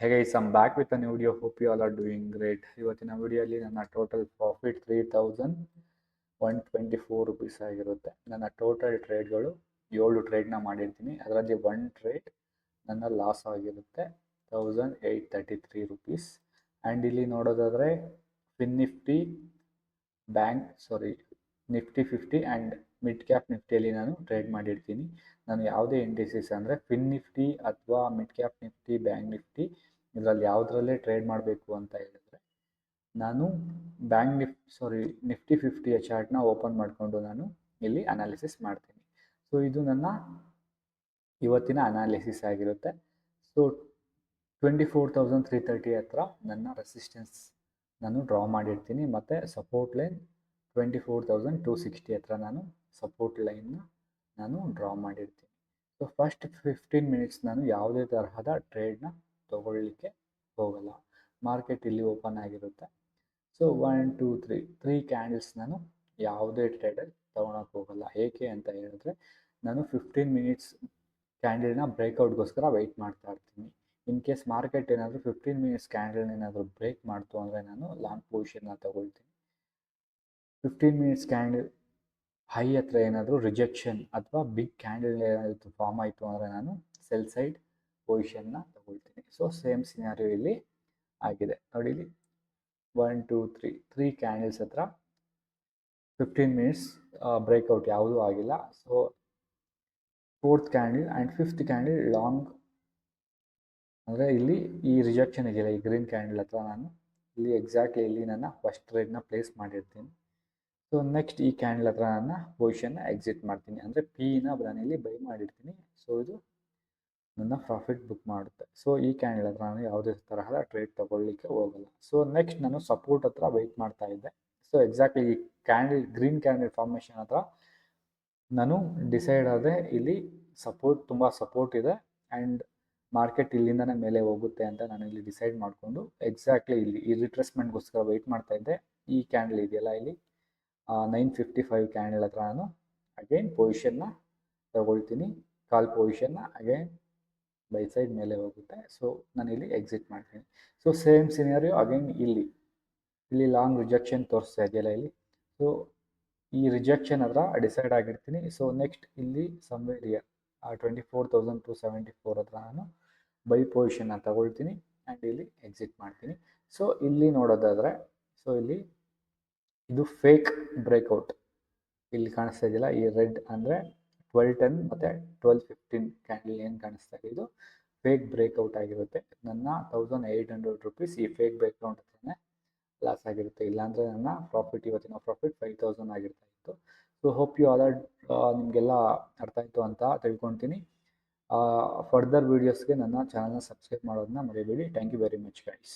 Hey guys, I'm back with an video hope you all are doing great. ಇವತ್ತಿನ ವಿಡಿಯೋಲಿ ನನ್ನ total profit three thousand one twenty four rupees ಆಗಿರುತ್ತೆ. ನನ್ನ total ಟ್ರೇಡ್ಗಳು ಏಳು ಟ್ರೇಡ್ನ ಮಾಡಿರ್ತೀನಿ. ಅದರಲ್ಲಿ ಒನ್ ಟ್ರೇಡ್ ನನ್ನ ಲಾಸ್ ಆಗಿರುತ್ತೆ thousand eight thirty three rupees and ಇಲ್ಲಿ ನೋಡೋದಾದರೆ Fin Nifty bank sorry Nifty fifty and mid cap ನಿಫ್ಟಿಯಲ್ಲಿ ನಾನು ಟ್ರೇಡ್ ಮಾಡಿರ್ತೀನಿ. ನಾನು ಯಾವುದೇ ಇಂಡಿಸಿಸ್ ಅಂದರೆ ಫಿನ್ ನಿಫ್ಟಿ ಅಥವಾ mid cap Nifty bank Nifty ಇದರಲ್ಲಿ ಯಾವುದರಲ್ಲೇ ಟ್ರೇಡ್ ಮಾಡಬೇಕು ಅಂತ ಹೇಳಿದ್ರೆ ನಾನು ಬ್ಯಾಂಕ್ ನಿಫ್ಟಿ ಸಾರಿ ನಿಫ್ಟಿ ಫಿಫ್ಟಿಯ ಚಾರ್ಟ್ನ ಓಪನ್ ಮಾಡಿಕೊಂಡು ನಾನು ಇಲ್ಲಿ ಅನಾಲಿಸಿಸ್ ಮಾಡ್ತೀನಿ. ಸೊ ಇದು ನನ್ನ ಇವತ್ತಿನ ಅನಾಲಿಸಿಸ್ ಆಗಿರುತ್ತೆ. So twenty four thousand three thirty ಹತ್ರ ನನ್ನ ರೆಸಿಸ್ಟೆನ್ಸ್ ನಾನು ಡ್ರಾ ಮಾಡಿರ್ತೀನಿ. ಮತ್ತು support line twenty four thousand two sixty ಹತ್ರ ನಾನು ಸಪೋರ್ಟ್ ಲೈನ್ನ ನಾನು ಡ್ರಾ ಮಾಡಿರ್ತೀನಿ. ಸೊ ಫಸ್ಟ್ ಫಿಫ್ಟೀನ್ ಮಿನಿಟ್ಸ್ ನಾನು ಯಾವುದೇ ತರಹದ ಟ್ರೇಡ್ನ ತೊಗೊಳ್ಳಿಕ್ಕೆ ಹೋಗಲ್ಲ. ಮಾರ್ಕೆಟ್ ಇಲ್ಲಿ ಓಪನ್ ಆಗಿರುತ್ತೆ. So one two three three candles ನಾನು ಯಾವುದೇ ಟ್ರೇಡಲ್ಲಿ ತೊಗೊಳಕ್ಕೆ ಹೋಗಲ್ಲ. ಏಕೆ ಅಂತ ಹೇಳಿದ್ರೆ, ನಾನು ಫಿಫ್ಟೀನ್ ಮಿನಿಟ್ಸ್ ಕ್ಯಾಂಡಲ್ನ ಬ್ರೇಕ್ಔಟ್ಗೋಸ್ಕರ ವೆಯ್ಟ್ ಮಾಡ್ತಾ ಇರ್ತೀನಿ. ಇನ್ ಕೇಸ್ ಮಾರ್ಕೆಟ್ ಏನಾದರೂ ಫಿಫ್ಟೀನ್ ಮಿನಿಟ್ಸ್ ಕ್ಯಾಂಡಲ್ನ ಏನಾದರೂ ಬ್ರೇಕ್ ಮಾಡ್ತು ಅಂದರೆ ನಾನು ಲಾಂಗ್ ಪೊಸಿಷನ್ನ ತಗೊಳ್ತೀನಿ. ಫಿಫ್ಟೀನ್ ಮಿನಿಟ್ಸ್ ಕ್ಯಾಂಡಲ್ ಹೈ ಹತ್ರ ಏನಾದರೂ ರಿಜೆಕ್ಷನ್ ಅಥವಾ ಬಿಗ್ ಕ್ಯಾಂಡಲ್ ಏನಾದರೂ ಫಾರ್ಮ್ ಆಯಿತು ಅಂದರೆ ನಾನು ಸೆಲ್ ಸೈಡ್ ಪೊಸಿಷನ್ನ ತಗೊಳ್ತೀನಿ. ಸೊ ಸೇಮ್ ಸಿನಾರಿಯೋ ಇಲ್ಲಿ ಆಗಿದೆ. ನೋಡಿ ಇಲ್ಲಿ one two three three candles ಹತ್ರ ಫಿಫ್ಟೀನ್ ಮಿನಿಟ್ಸ್ ಬ್ರೇಕ್ಔಟ್ ಯಾವುದೂ ಆಗಿಲ್ಲ. So fourth candle and fifth candle long ಅಂದರೆ ಇಲ್ಲಿ ಈ ರಿಜೆಕ್ಷನ್ ಇದೆಯಲ್ಲ, ಈ ಗ್ರೀನ್ ಕ್ಯಾಂಡಲ್ ಹತ್ರ ನಾನು ಇಲ್ಲಿ ಎಕ್ಸಾಕ್ಟ್ಲಿ ಇಲ್ಲಿ ನನ್ನ ಫಸ್ಟ್ ಟ್ರೇಡ್ನ ಪ್ಲೇಸ್ ಮಾಡಿರ್ತೀನಿ. ಸೊ ನೆಕ್ಸ್ಟ್ ಈ ಕ್ಯಾಂಡಲ್ ಹತ್ರ ನನ್ನ ಪೊಸಿಷನ್ನ ಎಕ್ಸಿಟ್ ಮಾಡ್ತೀನಿ. ಅಂದರೆ ಪಿನ ಇಲ್ಲಿ ಬೈ ಮಾಡಿರ್ತೀನಿ. ಸೊ ಇದು ನನ್ನ ಪ್ರಾಫಿಟ್ ಬುಕ್ ಮಾಡುತ್ತೆ. ಸೊ ಈ ಕ್ಯಾಂಡಲ್ ಹತ್ರ ನಾನು ಯಾವುದೇ ತರಹದ ಟ್ರೇಡ್ ತೊಗೊಳ್ಳಿಕ್ಕೆ ಹೋಗಲ್ಲ. ಸೊ ನೆಕ್ಸ್ಟ್ ನಾನು ಸಪೋರ್ಟ್ ಹತ್ರ ವೆಯ್ಟ್ ಮಾಡ್ತಾ ಇದ್ದೆ. ಸೊ ಎಕ್ಸಾಕ್ಟ್ಲಿ ಈ ಕ್ಯಾಂಡಲ್ ಗ್ರೀನ್ ಕ್ಯಾಂಡಲ್ ಫಾರ್ಮೇಷನ್ ಹತ್ರ ನಾನು ಡಿಸೈಡ್ ಆದರೆ ಇಲ್ಲಿ ಸಪೋರ್ಟ್ ತುಂಬ ಸಪೋರ್ಟ್ ಇದೆ. ಆ್ಯಂಡ್ ಮಾರ್ಕೆಟ್ ಇಲ್ಲಿಂದನೇ ಮೇಲೆ ಹೋಗುತ್ತೆ ಅಂತ ನಾನು ಇಲ್ಲಿ ಡಿಸೈಡ್ ಮಾಡಿಕೊಂಡು ಎಕ್ಸಾಕ್ಟ್ಲಿ ಇಲ್ಲಿ ಈ ರಿಟ್ರೆಸ್ಮೆಂಟ್ಗೋಸ್ಕರ ವೆಯ್ಟ್ ಮಾಡ್ತಾ ಇದ್ದೆ. ಈ ಕ್ಯಾಂಡಲ್ ಇದೆಯಲ್ಲ ಇಲ್ಲಿ? ನೈನ್ ಫಿಫ್ಟಿ ಫೈವ್ ಕ್ಯಾಂಡಲ್ ಹತ್ರ ನಾನು ಅಗೈನ್ ಪೊಸಿಷನ್ನ ತಗೊಳ್ತೀನಿ. ಕಾಲ್ ಪೊಸಿಷನ್ನ ಅಗೈನ್ ಬೈ ಸೈಡ್ ಮೇಲೆ ಹೋಗುತ್ತೆ. ಸೊ ನಾನು ಇಲ್ಲಿ ಎಕ್ಸಿಟ್ ಮಾಡ್ತೀನಿ. ಸೊ ಸೇಮ್ ಸಿನಿಯರಿ ಅಗೈನ್ ಇಲ್ಲಿ. ಇಲ್ಲಿ ಲಾಂಗ್ ರಿಜೆಕ್ಷನ್ ತೋರಿಸ್ತಾ ಇದೆಯಲ್ಲ ಇಲ್ಲಿ. ಸೊ ಈ ರಿಜೆಕ್ಷನ್ ಹತ್ರ ಡಿಸೈಡ್ ಆಗಿರ್ತೀನಿ. ಸೊ ನೆಕ್ಸ್ಟ್ ಇಲ್ಲಿ somewhere twenty four thousand two seventy four ಹತ್ರ ನಾನು ಬೈ ಪೊಸಿಷನ್ನ ತಗೊಳ್ತೀನಿ. ಆ್ಯಂಡ್ ಇಲ್ಲಿ ಎಕ್ಸಿಟ್ ಮಾಡ್ತೀನಿ. ಸೊ ಇಲ್ಲಿ ನೋಡೋದಾದರೆ ಸೊ ಇಲ್ಲಿ ಇದು ಫೇಕ್ ಬ್ರೇಕ್ಔಟ್ ಇಲ್ಲಿ ಕಾಣಿಸ್ತಾ ಇದೆಯಲ್ಲ, ಈ ರೆಡ್ ಅಂದರೆ ಟ್ವೆಲ್ ಟೆನ್ ಮತ್ತು ಟ್ವೆಲ್ ಫಿಫ್ಟೀನ್ ಕ್ಯಾಂಡಲ್ ಏನು ಕಾಣಿಸ್ತಾ ಇದೆ, ಇದು ಫೇಕ್ ಬ್ರೇಕ್ಔಟ್ ಆಗಿರುತ್ತೆ. ನನ್ನ ತೌಸಂಡ್ ಏಯ್ಟ್ ಹಂಡ್ರೆಡ್ ರುಪೀಸ್ ಈ ಫೇಕ್ ಬ್ರೇಕ್ಔಟ್ ಹತ್ರನೇ ಲಾಸ್ ಆಗಿರುತ್ತೆ. ಇಲ್ಲಾಂದರೆ ನನ್ನ ಪ್ರಾಫಿಟ್ ಇವತ್ತಿನ ಪ್ರಾಫಿಟ್ ಫೈವ್ ತೌಸಂಡ್ ಆಗಿರ್ತಾ ಇತ್ತು. ಸೊ ಹೋಪ್ ಯು ಆಲ್ ನಿಮಗೆಲ್ಲ ಅರ್ಥ ಆಯಿತು ಅಂತ ತಿಳ್ಕೊತೀನಿ ಫರ್ದರ್ ವೀಡಿಯೋಸ್ಗೆ ನನ್ನ ಚಾನಲ್ನ ಸಬ್ಸ್ಕ್ರೈಬ್ ಮಾಡೋದನ್ನ ಮರಿಬೇಡಿ. Thank you very much guys